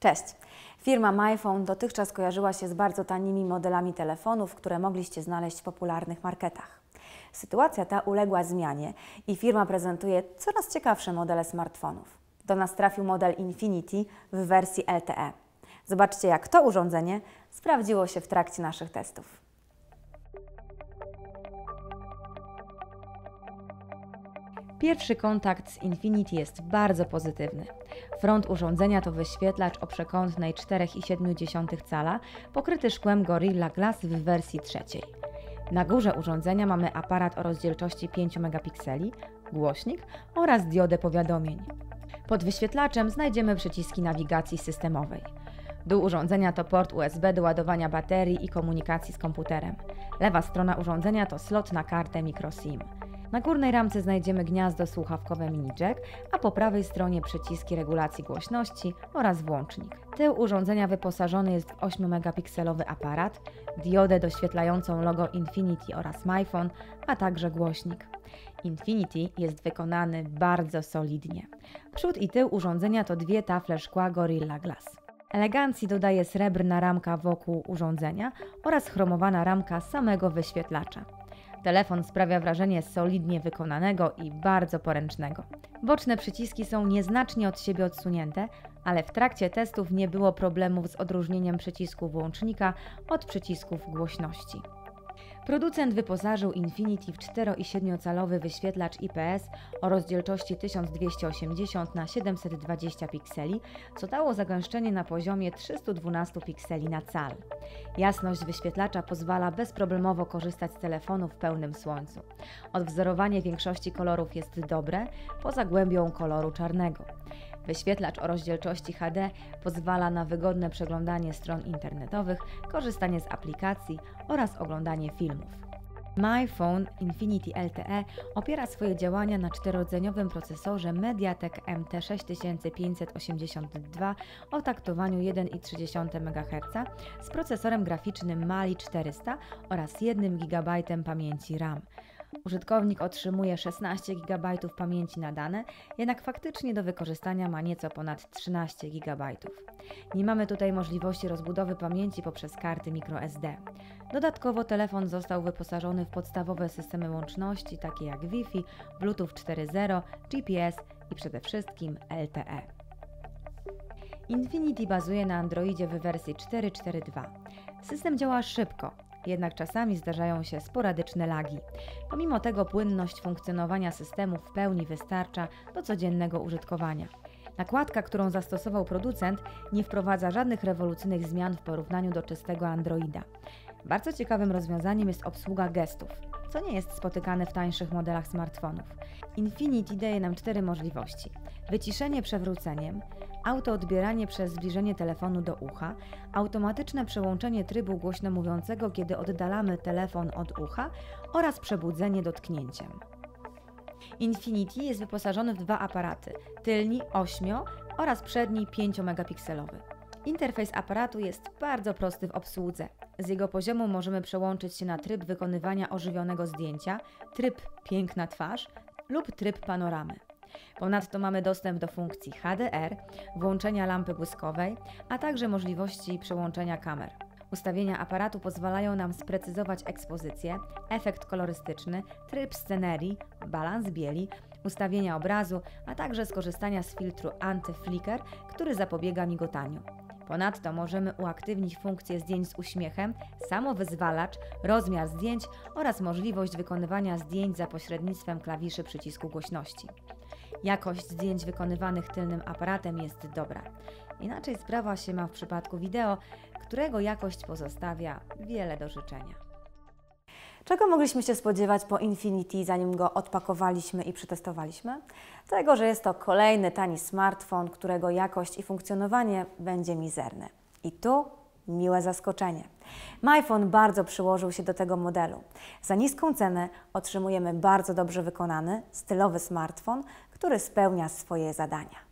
Cześć! Firma MyPhone dotychczas kojarzyła się z bardzo tanimi modelami telefonów, które mogliście znaleźć w popularnych marketach. Sytuacja ta uległa zmianie i firma prezentuje coraz ciekawsze modele smartfonów. Do nas trafił model Infinity w wersji LTE. Zobaczcie, jak to urządzenie sprawdziło się w trakcie naszych testów. Pierwszy kontakt z Infinity jest bardzo pozytywny. Front urządzenia to wyświetlacz o przekątnej 4,7 cala, pokryty szkłem Gorilla Glass w wersji trzeciej. Na górze urządzenia mamy aparat o rozdzielczości 5 megapikseli, głośnik oraz diodę powiadomień. Pod wyświetlaczem znajdziemy przyciski nawigacji systemowej. Dół urządzenia to port USB do ładowania baterii i komunikacji z komputerem. Lewa strona urządzenia to slot na kartę microSIM. Na górnej ramce znajdziemy gniazdo słuchawkowe mini jack, a po prawej stronie przyciski regulacji głośności oraz włącznik. Tył urządzenia wyposażony jest w 8-megapikselowy aparat, diodę doświetlającą logo Infinity oraz MyPhone, a także głośnik. Infinity jest wykonany bardzo solidnie. Przód i tył urządzenia to dwie tafle szkła Gorilla Glass. Elegancji dodaje srebrna ramka wokół urządzenia oraz chromowana ramka samego wyświetlacza. Telefon sprawia wrażenie solidnie wykonanego i bardzo poręcznego. Boczne przyciski są nieznacznie od siebie odsunięte, ale w trakcie testów nie było problemów z odróżnieniem przycisku włącznika od przycisków głośności. Producent wyposażył Infinity w 4,7-calowy wyświetlacz IPS o rozdzielczości 1280 na 720 pikseli, co dało zagęszczenie na poziomie 312 pikseli na cal. Jasność wyświetlacza pozwala bezproblemowo korzystać z telefonu w pełnym słońcu. Odwzorowanie większości kolorów jest dobre, poza głębią koloru czarnego. Wyświetlacz o rozdzielczości HD pozwala na wygodne przeglądanie stron internetowych, korzystanie z aplikacji oraz oglądanie filmów. MyPhone Infinity LTE opiera swoje działania na czterodzeniowym procesorze MediaTek MT6582 o taktowaniu 1,3 MHz z procesorem graficznym Mali 400 oraz 1 GB pamięci RAM. Użytkownik otrzymuje 16 GB pamięci na dane, jednak faktycznie do wykorzystania ma nieco ponad 13 GB. Nie mamy tutaj możliwości rozbudowy pamięci poprzez karty microSD. Dodatkowo telefon został wyposażony w podstawowe systemy łączności takie jak Wi-Fi, Bluetooth 4.0, GPS i przede wszystkim LTE. Infinity bazuje na Androidzie w wersji 4.4.2. System działa szybko, jednak czasami zdarzają się sporadyczne lagi. Pomimo tego płynność funkcjonowania systemu w pełni wystarcza do codziennego użytkowania. Nakładka, którą zastosował producent, nie wprowadza żadnych rewolucyjnych zmian w porównaniu do czystego Androida. Bardzo ciekawym rozwiązaniem jest obsługa gestów, co nie jest spotykane w tańszych modelach smartfonów. Infinity daje nam cztery możliwości: wyciszenie przewróceniem, autoodbieranie przez zbliżenie telefonu do ucha, automatyczne przełączenie trybu głośno mówiącego, kiedy oddalamy telefon od ucha oraz przebudzenie dotknięciem. Infinity jest wyposażony w dwa aparaty, tylni 8 oraz przedni 5 megapikselowy. Interfejs aparatu jest bardzo prosty w obsłudze. Z jego poziomu możemy przełączyć się na tryb wykonywania ożywionego zdjęcia, tryb piękna twarz lub tryb panoramy. Ponadto mamy dostęp do funkcji HDR, włączenia lampy błyskowej, a także możliwości przełączenia kamer. Ustawienia aparatu pozwalają nam sprecyzować ekspozycję, efekt kolorystyczny, tryb scenerii, balans bieli, ustawienia obrazu, a także skorzystania z filtru anty-flicker, który zapobiega migotaniu. Ponadto możemy uaktywnić funkcję zdjęć z uśmiechem, samowyzwalacz, rozmiar zdjęć oraz możliwość wykonywania zdjęć za pośrednictwem klawiszy przycisku głośności. Jakość zdjęć wykonywanych tylnym aparatem jest dobra. Inaczej sprawa się ma w przypadku wideo, którego jakość pozostawia wiele do życzenia. Czego mogliśmy się spodziewać po Infinity, zanim go odpakowaliśmy i przetestowaliśmy? Tego, że jest to kolejny tani smartfon, którego jakość i funkcjonowanie będzie mizerne. I tu miłe zaskoczenie. MyPhone bardzo przyłożył się do tego modelu. Za niską cenę otrzymujemy bardzo dobrze wykonany, stylowy smartfon, który spełnia swoje zadania.